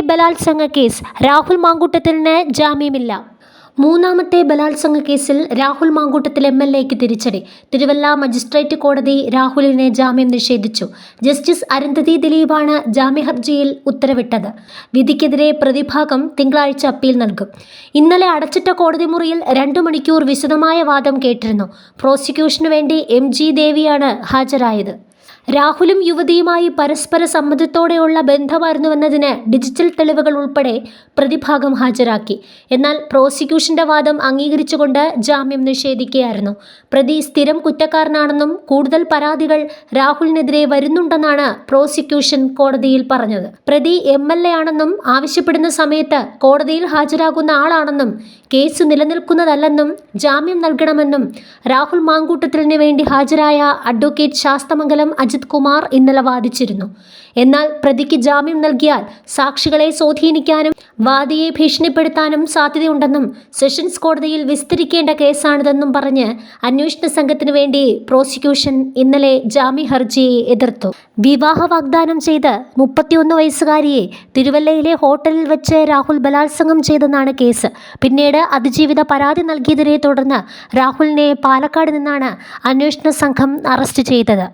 ബലാത്സംഗ കേസ്. രാഹുൽ മാങ്കൂട്ടത്തിന് ജാമ്യമില്ല. മൂന്നാമത്തെ ബലാത്സംഗ കേസിൽ രാഹുൽ മാങ്കൂട്ടത്തിൽ എം എൽ എക്ക് തിരിച്ചടി. തിരുവല്ല മജിസ്ട്രേറ്റ് കോടതി രാഹുലിനെ ജാമ്യം നിഷേധിച്ചു. ജസ്റ്റിസ് അരുന്ധതി ദിലീപാണ് ജാമ്യഹർജിയിൽ ഉത്തരവിട്ടത്. വിധിക്കെതിരെ പ്രതിഭാഗം തിങ്കളാഴ്ച അപ്പീൽ നൽകും. ഇന്നലെ അടച്ചിട്ട കോടതി മുറിയിൽ രണ്ടു മണിക്കൂർ വിശദമായ വാദം കേട്ടിരുന്നു. പ്രോസിക്യൂഷനു വേണ്ടി എം ജി ദേവിയാണ് ഹാജരായത്. രാഹുലും യുവതിയുമായി പരസ്പര സമ്മതത്തോടെയുള്ള ബന്ധമായിരുന്നുവെന്നതിന് ഡിജിറ്റൽ തെളിവുകൾ ഉൾപ്പെടെ പ്രതിഭാഗം ഹാജരാക്കി. എന്നാൽ പ്രോസിക്യൂഷന്റെ വാദം അംഗീകരിച്ചുകൊണ്ട് ജാമ്യം നിഷേധിക്കുകയായിരുന്നു. പ്രതി സ്ഥിരം കുറ്റക്കാരനാണെന്നും കൂടുതൽ പരാതികൾ രാഹുലിനെതിരെ വരുന്നുണ്ടെന്നാണ് പ്രോസിക്യൂഷൻ കോടതിയിൽ പറഞ്ഞത്. പ്രതി എം എൽ എ ആണെന്നും ആവശ്യപ്പെടുന്ന സമയത്ത് കോടതിയിൽ ഹാജരാകുന്ന ആളാണെന്നും കേസ് നിലനിൽക്കുന്നതല്ലെന്നും ജാമ്യം നൽകണമെന്നും രാഹുൽ മാങ്കൂട്ടത്തിലിന് വേണ്ടി ഹാജരായ അഡ്വക്കേറ്റ് ശാസ്തമംഗലം അജിത് കുമാർ ഇന്നലെ വാദിച്ചിരുന്നു. എന്നാൽ പ്രതിക്ക് ജാമ്യം നൽകിയാൽ സാക്ഷികളെ സ്വാധീനിക്കാനും വാദിയെ ഭീഷണിപ്പെടുത്താനും സാധ്യതയുണ്ടെന്നും സെഷൻസ് കോടതിയിൽ വിസ്തരിക്കേണ്ട കേസാണിതെന്നും പറഞ്ഞ് അന്വേഷണ സംഘത്തിനു വേണ്ടി പ്രോസിക്യൂഷൻ ഇന്നലെ ജാമ്യ ഹർജിയെ എതിർത്തു. വിവാഹ വാഗ്ദാനം ചെയ്ത് മുപ്പത്തിയൊന്ന് വയസ്സുകാരിയെ തിരുവല്ലയിലെ ഹോട്ടലിൽ വെച്ച് രാഹുൽ ബലാത്സംഗം ചെയ്തെന്നാണ് കേസ്. പിന്നീട് അതിജീവിത പരാതി നൽകിയതിനെ തുടർന്ന് രാഹുലിനെ പാലക്കാട് നിന്നാണ് അന്വേഷണ സംഘം അറസ്റ്റ് ചെയ്തത്.